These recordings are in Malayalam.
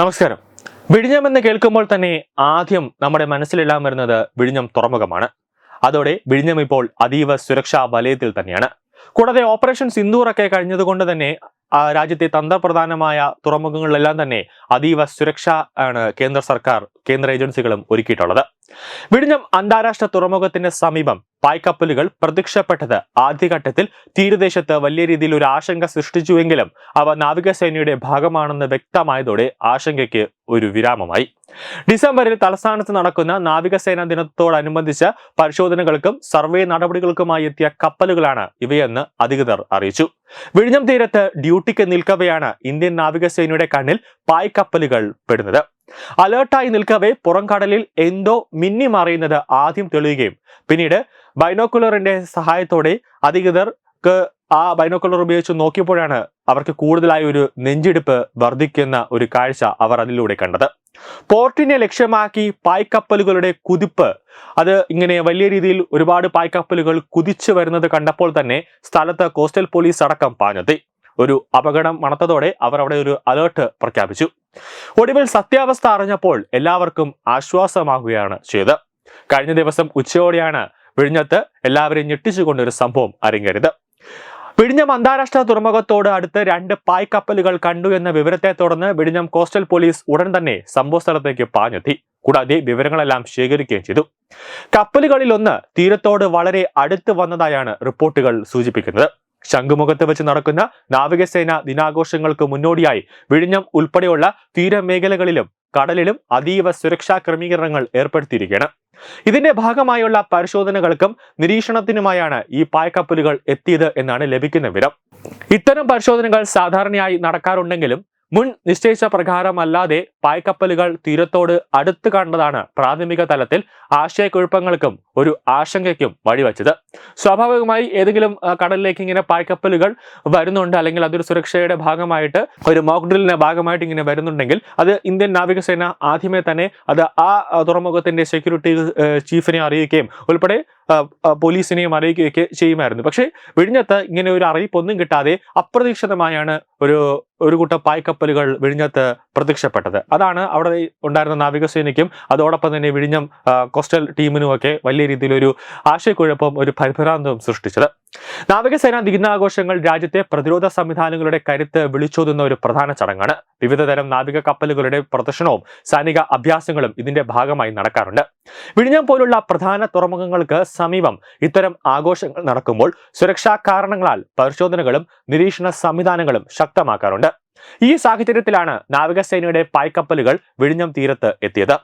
നമസ്കാരം. വിഴിഞ്ഞം എന്ന് കേൾക്കുമ്പോൾ തന്നെ ആദ്യം നമ്മുടെ മനസ്സിലെല്ലാം വരുന്നത് വിഴിഞ്ഞം തുറമുഖമാണ്. അതോടെ വിഴിഞ്ഞം ഇപ്പോൾ അതീവ സുരക്ഷാ വലയത്തിൽ തന്നെയാണ്. കൂടാതെ ഓപ്പറേഷൻ സിന്ദൂറൊക്കെ കഴിഞ്ഞതുകൊണ്ട് തന്നെ രാജ്യത്തെ തന്ത്രപ്രധാനമായ തുറമുഖങ്ങളിലെല്ലാം തന്നെ അതീവ സുരക്ഷ ആണ് കേന്ദ്ര സർക്കാർ കേന്ദ്ര ഏജൻസികളും ഒരുക്കിയിട്ടുള്ളത്. വിഴിഞ്ഞം അന്താരാഷ്ട്ര തുറമുഖത്തിന് സമീപം പായ്ക്കപ്പലുകൾ പ്രത്യക്ഷപ്പെട്ടത് ആദ്യഘട്ടത്തിൽ തീരദേശത്ത് വലിയ രീതിയിൽ ഒരു ആശങ്ക സൃഷ്ടിച്ചുവെങ്കിലും അവ നാവികസേനയുടെ ഭാഗമാണെന്ന് വ്യക്തമായതോടെ ആശങ്കയ്ക്ക് ഒരു വിരാമമായി. ഡിസംബറിൽ തലസ്ഥാനത്ത് നടക്കുന്ന നാവികസേനാ ദിനത്തോടനുബന്ധിച്ച് പരിശോധനകൾക്കും സർവേ നടപടികൾക്കുമായി എത്തിയ കപ്പലുകളാണ് ഇവയെന്ന് അധികൃതർ അറിയിച്ചു. വിഴിഞ്ഞം തീരത്ത് ഡ്യൂട്ടിക്ക് നിൽക്കവെയാണ് ഇന്ത്യൻ നാവികസേനയുടെ കണ്ണിൽ പായ്ക്കപ്പലുകൾ പെടുന്നത്. അലേർട്ടായി നിൽക്കവേ പുറംകടലിൽ എന്തോ മിന്നി മറയുന്നത് ആദ്യം തെളിയുകയും. പിന്നീട് ബൈനോക്കുലറിന്റെ സഹായത്തോടെ അധികൃതർക്ക് ആ ബൈനോക്കുലർ ഉപയോഗിച്ച് നോക്കിയപ്പോഴാണ് അവർക്ക് കൂടുതലായി ഒരു നെഞ്ചിടിപ്പ് വർദ്ധിക്കുന്ന ഒരു കാഴ്ച അവർ അതിലൂടെ കണ്ടത്. പോർട്ടിനെ ലക്ഷ്യമാക്കി പായ്ക്കപ്പലുകളുടെ കുതിപ്പ്. അത് ഇങ്ങനെ വലിയ രീതിയിൽ ഒരുപാട് പായ്ക്കപ്പലുകൾ കുതിച്ചു വരുന്നത് കണ്ടപ്പോൾ തന്നെ സ്ഥലത്ത് കോസ്റ്റൽ പോലീസ് അടക്കം പാഞ്ഞെത്തി. ഒരു അപകടം മണത്തതോടെ അവർ അവിടെ ഒരു അലേർട്ട് പ്രഖ്യാപിച്ചു. ഒടുവിൽ സത്യാവസ്ഥ അറിഞ്ഞപ്പോൾ എല്ലാവർക്കും ആശ്വാസമാകുകയാണ് ചെയ്തത്. കഴിഞ്ഞ ദിവസം ഉച്ചയോടെയാണ് വിഴിഞ്ഞത്ത് എല്ലാവരെയും ഞെട്ടിച്ചുകൊണ്ട് ഒരു സംഭവം അരങ്ങേറിയത്. വിഴിഞ്ഞം അന്താരാഷ്ട്ര തുറമുഖത്തോട് അടുത്ത് രണ്ട് പായ് കപ്പലുകൾ കണ്ടു എന്ന വിവരത്തെ തുടർന്ന് വിഴിഞ്ഞം കോസ്റ്റൽ പോലീസ് ഉടൻ തന്നെ സംഭവ സ്ഥലത്തേക്ക് പാഞ്ഞെത്തി. കൂടാതെ വിവരങ്ങളെല്ലാം ശേഖരിക്കുകയും ചെയ്തു. കപ്പലുകളിലൊന്ന് തീരത്തോട് വളരെ അടുത്ത് വന്നതായാണ് റിപ്പോർട്ടുകൾ സൂചിപ്പിക്കുന്നത്. ശംഖുമുഖത്ത് വെച്ച് നടക്കുന്ന നാവികസേന ദിനാഘോഷങ്ങൾക്ക് മുന്നോടിയായി വിഴിഞ്ഞം ഉൾപ്പെടെയുള്ള തീരമേഖലകളിലും കടലിലും അതീവ സുരക്ഷാ ക്രമീകരണങ്ങൾ ഏർപ്പെടുത്തിയിരിക്കുകയാണ്. ഇതിന്റെ ഭാഗമായുള്ള പരിശോധനകൾക്കും നിരീക്ഷണത്തിനുമായാണ് ഈ പായ്ക്കപ്പലുകൾ എത്തിയത് എന്നാണ് ലഭിക്കുന്ന വിവരം. ഇത്തരം പരിശോധനകൾ സാധാരണയായി നടക്കാറുണ്ടെങ്കിലും മുൻ നിശ്ചയിച്ച പ്രകാരമല്ലാതെ പായ്ക്കപ്പലുകൾ തീരത്തോട് അടുത്ത് കണ്ടതാണ് പ്രാഥമിക തലത്തിൽ ആശയക്കുഴപ്പങ്ങൾക്കും ഒരു ആശങ്കയ്ക്കും വഴിവെച്ചത്. സ്വാഭാവികമായി ഏതെങ്കിലും കടലിലേക്ക് ഇങ്ങനെ പായ്ക്കപ്പലുകൾ വരുന്നുണ്ട് അല്ലെങ്കിൽ അതൊരു സുരക്ഷയുടെ ഭാഗമായിട്ട് ഒരു മോക്ക് ഡ്രില്ലിന്റെ ഭാഗമായിട്ട് ഇങ്ങനെ വരുന്നുണ്ടെങ്കിൽ അത് ഇന്ത്യൻ നാവികസേന ആദ്യമേ തന്നെ അത് ആ തുറമുഖത്തിന്റെ സെക്യൂരിറ്റി ചീഫിനെ അറിയിക്കുകയും ഉൾപ്പെടെ പോലീസിനെയും അറിയിക്കുകയൊക്കെ ചെയ്യുമായിരുന്നു. പക്ഷേ വിഴിഞ്ഞത്ത് ഇങ്ങനെ ഒരു അറിയിപ്പൊന്നും കിട്ടാതെ അപ്രതീക്ഷിതമായാണ് ഒരു ഒരു കൂട്ടം പായ്ക്കപ്പലുകൾ വിഴിഞ്ഞത്ത് പ്രത്യക്ഷപ്പെട്ടത്. അതാണ് അവിടെ ഉണ്ടായിരുന്ന നാവികസേനയ്ക്കും അതോടൊപ്പം തന്നെ വിഴിഞ്ഞം കോസ്റ്റൽ ടീമിനുമൊക്കെ വലിയ രീതിയിലൊരു ആശയക്കുഴപ്പം ഒരു പരിഭ്രാന്തവും സൃഷ്ടിച്ചത്. നാവികസേന ദിനാഘോഷങ്ങൾ രാജ്യത്തെ പ്രതിരോധ സംവിധാനങ്ങളുടെ കരുത്ത് വിളിച്ചോതുന്ന ഒരു പ്രധാന ചടങ്ങാണ്. വിവിധതരം നാവിക കപ്പലുകളുടെ പ്രദർശനവും സൈനിക അഭ്യാസങ്ങളും ഇതിന്റെ ഭാഗമായി നടക്കാറുണ്ട്. വിഴിഞ്ഞം പോലുള്ള പ്രധാന തുറമുഖങ്ങൾക്ക് സമീപം ഇത്തരം ആഘോഷങ്ങൾ നടക്കുമ്പോൾ സുരക്ഷാ കാരണങ്ങളാൽ പരിശോധനകളും നിരീക്ഷണ സംവിധാനങ്ങളും ശക്തമാക്കാറുണ്ട്. ഈ സാഹചര്യത്തിലാണ് നാവികസേനയുടെ പായ്ക്കപ്പലുകൾ വിഴിഞ്ഞം തീരത്ത് എത്തിയത്.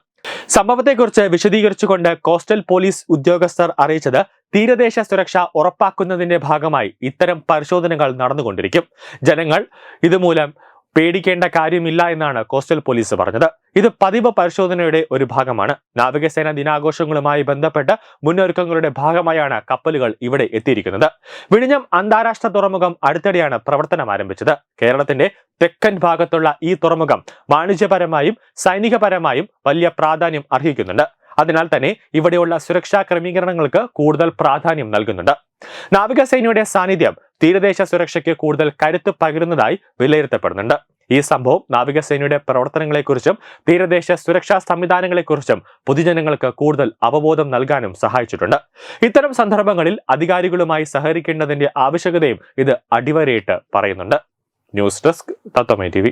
സംഭവത്തെക്കുറിച്ച് വിശദീകരിച്ചുകൊണ്ട് കോസ്റ്റൽ പോലീസ് ഉദ്യോഗസ്ഥർ അറിയിച്ചത് തീരദേശ സുരക്ഷ ഉറപ്പാക്കുന്നതിന്റെ ഭാഗമായി ഇത്തരം പരിശോധനകൾ നടന്നുകൊണ്ടിരിക്കും. ജനങ്ങൾ ഇതുമൂലം പേടിക്കേണ്ട കാര്യമില്ല എന്നാണ് കോസ്റ്റൽ പോലീസ് പറഞ്ഞത്. ഇത് പതിവ് പരിശോധനയുടെ ഒരു ഭാഗമാണ്. നാവികസേന ദിനാഘോഷങ്ങളുമായി ബന്ധപ്പെട്ട് മുന്നൊരുക്കങ്ങളുടെ ഭാഗമായാണ് കപ്പലുകൾ ഇവിടെ എത്തിയിരിക്കുന്നത്. വിഴിഞ്ഞം അന്താരാഷ്ട്ര തുറമുഖം അടുത്തിടെയാണ് പ്രവർത്തനം ആരംഭിച്ചത്. കേരളത്തിന്റെ തെക്കൻ ഭാഗത്തുള്ള ഈ തുറമുഖം വാണിജ്യപരമായും സൈനികപരമായും വലിയ പ്രാധാന്യം അർഹിക്കുന്നുണ്ട്. അതിനാൽ തന്നെ ഇവിടെയുള്ള സുരക്ഷാ ക്രമീകരണങ്ങൾക്ക് കൂടുതൽ പ്രാധാന്യം നൽകുന്നുണ്ട്. നാവികസേനയുടെ സാന്നിധ്യം തീരദേശ സുരക്ഷയ്ക്ക് കൂടുതൽ കരുത്ത് പകരുന്നതായി വിലയിരുത്തപ്പെടുന്നുണ്ട്. ഈ സംഭവം നാവികസേനയുടെ പ്രവർത്തനങ്ങളെക്കുറിച്ചും തീരദേശ സുരക്ഷാ സംവിധാനങ്ങളെക്കുറിച്ചും പൊതുജനങ്ങൾക്ക് കൂടുതൽ അവബോധം നൽകാനും സഹായിച്ചിട്ടുണ്ട്. ഇത്തരം സന്ദർഭങ്ങളിൽ അധികാരികളുമായി സഹകരിക്കേണ്ടതിന്റെ ആവശ്യകതയും ഇത് അടിവരയിട്ട് പറയുന്നുണ്ട്. News desk തത്വമേ T